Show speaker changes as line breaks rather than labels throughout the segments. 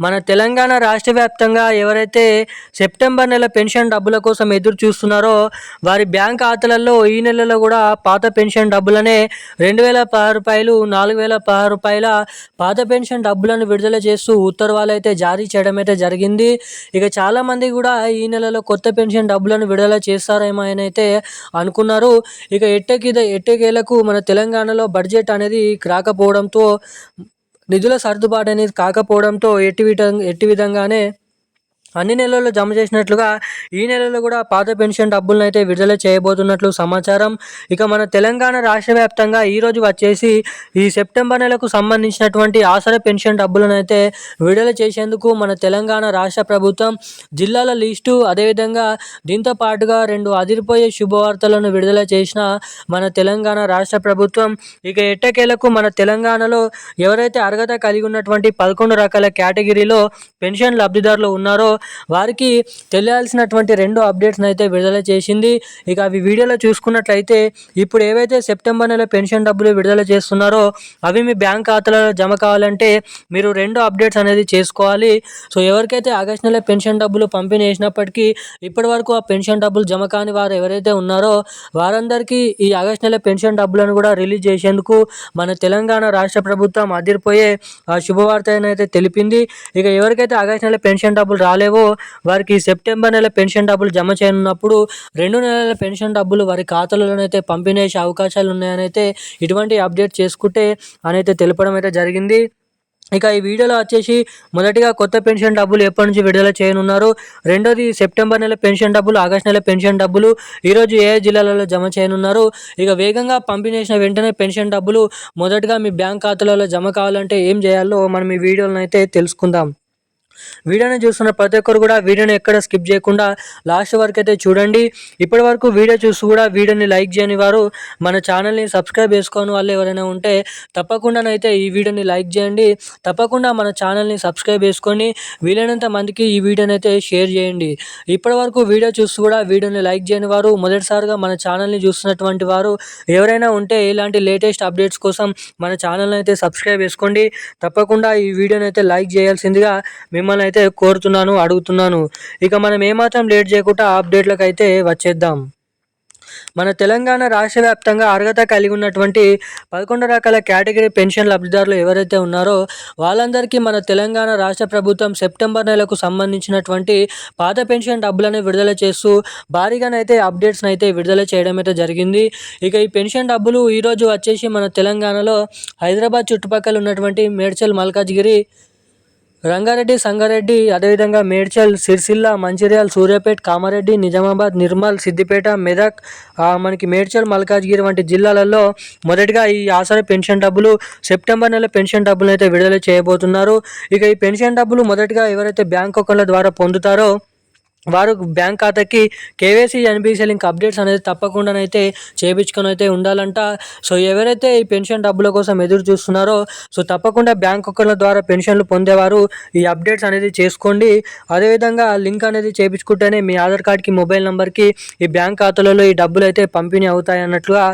మన తెలంగాణ రాష్ట్ర వ్యాప్తంగా ఎవరైతే సెప్టెంబర్ నెల పెన్షన్ డబ్బుల కోసం ఎదురు చూస్తున్నారో వారి బ్యాంక్ ఖాతాలలో ఈ నెలలో కూడా పాత పెన్షన్ డబ్బులనే రెండు వేల పదహారు రూపాయలు నాలుగు వేల పదహారు రూపాయల పాత పెన్షన్ డబ్బులను విడుదల చేస్తూ ఉత్తర్వులు అయితే జారీ చేయడం అయితే జరిగింది. ఇక చాలామంది కూడా ఈ నెలలో కొత్త పెన్షన్ డబ్బులను విడుదల చేస్తారేమో అని అయితే అనుకున్నారు. ఇక ఎట్టకి ఎట్టకేలకు మన తెలంగాణలో బడ్జెట్ అనేది రాకపోవడంతో నిధుల సర్దుబాటు అనేది కాకపోవడంతో ఎట్టి విధంగా ఎట్టి విధంగానే అన్ని నెలల్లో జమ చేసినట్లుగా ఈ నెలలో కూడా పాత పెన్షన్ డబ్బులను అయితే విడుదల చేయబోతున్నట్లు సమాచారం. ఇక మన తెలంగాణ రాష్ట్ర వ్యాప్తంగా ఈరోజు వచ్చేసి ఈ సెప్టెంబర్ నెలకు సంబంధించినటువంటి ఆసర పెన్షన్ డబ్బులను అయితే విడుదల చేసేందుకు మన తెలంగాణ రాష్ట్ర ప్రభుత్వం జిల్లాల లిస్టు అదేవిధంగా దీంతో పాటుగా రెండు అదిరిపోయే శుభవార్తలను విడుదల చేసిన మన తెలంగాణ రాష్ట్ర ప్రభుత్వం. ఇక ఎట్టకేలకు మన తెలంగాణలో ఎవరైతే అర్హత కలిగి ఉన్నటువంటి పదకొండు రకాల కేటగిరీలో పెన్షన్ లబ్ధిదారులు ఉన్నారో వారికి తెలియాల్సినటువంటి రెండు అప్డేట్స్ని అయితే విడుదల చేసింది. ఇక అవి వీడియోలో చూసుకున్నట్లయితే ఇప్పుడు ఏవైతే సెప్టెంబర్ నెల పెన్షన్ డబ్బులు విడుదల చేస్తున్నారో అవి మీ బ్యాంక్ ఖాతాలలో జమ కావాలంటే మీరు రెండు అప్డేట్స్ అనేది చేసుకోవాలి. సో ఎవరికైతే ఆగస్ట్ నెల పెన్షన్ డబ్బులు పంపిణీ చేసినప్పటికీ ఇప్పటి వరకు ఆ పెన్షన్ డబ్బులు జమ కాని వారు ఎవరైతే ఉన్నారో వారందరికీ ఈ ఆగస్ట్ నెల పెన్షన్ డబ్బులను కూడా రిలీజ్ చేసేందుకు మన తెలంగాణ రాష్ట్ర ప్రభుత్వం అదిరిపోయే శుభవార్త అయితే తెలిపింది. ఇక ఎవరికైతే ఆగస్ట్ నెల పెన్షన్ డబ్బులు రాలేదు లేవో. వారికి సెప్టెంబర్ నెల పెన్షన్ డబ్బులు జమ చేయనున్నప్పుడు రెండు నెలల పెన్షన్ డబ్బులు వారి ఖాతాలలోనైతే పంపిణీ అవకాశాలు ఉన్నాయని అయితే ఇటువంటి అప్డేట్ చేసుకుంటే అనైతే తెలపడం అయితే జరిగింది. ఇక ఈ వీడియోలో వచ్చేసి మొదటిగా కొత్త పెన్షన్ డబ్బులు ఎప్పటి నుంచి విడుదల చేయనున్నారు? రెండోది సెప్టెంబర్ నెల పెన్షన్ డబ్బులు ఆగస్ట్ నెల పెన్షన్ డబ్బులు ఈరోజు ఏ జిల్లాలలో జమ చేయనున్నారు? ఇక వేగంగా పంపిణీ వెంటనే పెన్షన్ డబ్బులు మొదటగా మీ బ్యాంక్ ఖాతాలలో జమ కావాలంటే ఏం చేయాలో మనం ఈ వీడియోలను అయితే తెలుసుకుందాం. వీడియోని చూస్తున్న ప్రతి ఒక్కరు కూడా వీడియోని ఎక్కడ స్కిప్ చేయకుండా లాస్ట్ వరకు అయితే చూడండి. ఇప్పటి వరకు వీడియో చూసి కూడా వీడియోని లైక్ చేయని వారు మన ఛానల్ని సబ్స్క్రైబ్ చేసుకోని వాళ్ళు ఎవరైనా ఉంటే తప్పకుండానైతే ఈ వీడియోని లైక్ చేయండి. తప్పకుండా మన ఛానల్ని సబ్స్క్రైబ్ చేసుకొని వీలైనంత మందికి ఈ వీడియోని అయితే షేర్ చేయండి. ఇప్పటి వరకు వీడియో చూసి కూడా వీడియోని లైక్ చేయని వారు మొదటిసారిగా మన ఛానల్ని చూస్తున్నటువంటి వారు ఎవరైనా ఉంటే ఇలాంటి లేటెస్ట్ అప్డేట్స్ కోసం మన ఛానల్ని అయితే సబ్స్క్రైబ్ చేసుకోండి. తప్పకుండా ఈ వీడియోని అయితే లైక్ చేయాల్సిందిగా మేము మిమ్మల్ని అయితే కోరుతున్నాను అడుగుతున్నాను. ఇక మనం ఏమాత్రం లేట్ చేయకుండా అప్డేట్లకు అయితే వచ్చేద్దాం. మన తెలంగాణ రాష్ట్ర వ్యాప్తంగా అర్హత కలిగి ఉన్నటువంటి పదకొండు రకాల కేటగిరీ పెన్షన్ లబ్ధిదారులు ఎవరైతే ఉన్నారో వాళ్ళందరికీ మన తెలంగాణ రాష్ట్ర ప్రభుత్వం సెప్టెంబర్ నెలకు సంబంధించినటువంటి పాత పెన్షన్ డబ్బులను విడుదల చేస్తూ భారీగానైతే అప్డేట్స్ని అయితే విడుదల చేయడం అయితే జరిగింది. ఇక ఈ పెన్షన్ డబ్బులు ఈరోజు వచ్చేసి మన తెలంగాణలో హైదరాబాద్ చుట్టుపక్కల ఉన్నటువంటి మేడ్చల్ మల్కాజ్గిరి రంగారెడ్డి సంగారెడ్డి అదేవిధంగా మేడ్చల్ సిరిసిల్ల మంచిర్యాల సూర్యాపేట కామారెడ్డి నిజామాబాద్ నిర్మల్ సిద్దిపేట మెదక్ మనకి మేడ్చల్ మల్కాజ్గిరి వంటి జిల్లాలలో మొదటిగా ఈ ఆసరా పెన్షన్ డబ్బులు సెప్టెంబర్ నెల పెన్షన్ డబ్బులు అయితే విడుదల చేయబోతున్నారు. ఇక ఈ పెన్షన్ డబ్బులు మొదటిగా ఎవరైతే బ్యాంక్ అకౌంట్ల ద్వారా పొందుతారో వారు బ్యాంక్ ఖాతాకి కేవైసీ ఎన్బిసి లింక్ అప్డేట్స్ అనేది తప్పకుండానైతే చేయించుకొని అయితే ఉండాలంట. సో ఎవరైతే ఈ పెన్షన్ డబ్బుల కోసం ఎదురు చూస్తున్నారో సో తప్పకుండా బ్యాంక్ అకౌంట్ల ద్వారా పెన్షన్లు పొందేవారు ఈ అప్డేట్స్ అనేది చేసుకోండి. అదేవిధంగా లింక్ అనేది చేయించుకుంటేనే మీ ఆధార్ కార్డ్కి మొబైల్ నెంబర్కి ఈ బ్యాంక్ ఖాతాలలో ఈ డబ్బులు అయితే పంపిణీ అవుతాయి అన్నట్లుగా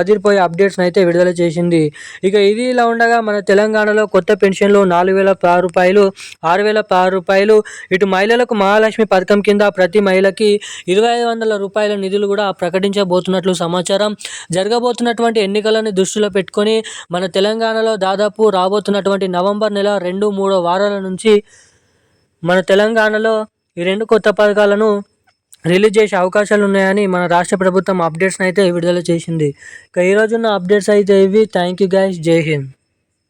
అదిరిపోయే అప్డేట్స్ని అయితే విడుదల చేసింది. ఇక ఇది ఇలా ఉండగా మన తెలంగాణలో కొత్త పెన్షన్లు నాలుగు వేల రూపాయలు ఆరు వేల రూపాయలు. ఇటు మహిళలకు మహాలక్ష్మి పథకం కింద కింద ప్రతి మహిళకి ఇరవై ఐదు వందల రూపాయల నిధులు కూడా ప్రకటించబోతున్నట్లు సమాచారం. జరగబోతున్నటువంటి ఎన్నికలను దృష్టిలో పెట్టుకొని మన తెలంగాణలో దాదాపు రాబోతున్నటువంటి నవంబర్ నెల రెండు మూడో వారాల నుంచి మన తెలంగాణలో ఈ రెండు కొత్త పథకాలను రిలీజ్ చేసే అవకాశాలు ఉన్నాయని మన రాష్ట్ర ప్రభుత్వం అప్డేట్స్ని అయితే విడుదల చేసింది. ఇక ఈరోజున్న అప్డేట్స్ అయితే ఇవి. థ్యాంక్ యూ గైస్ జై హింద్.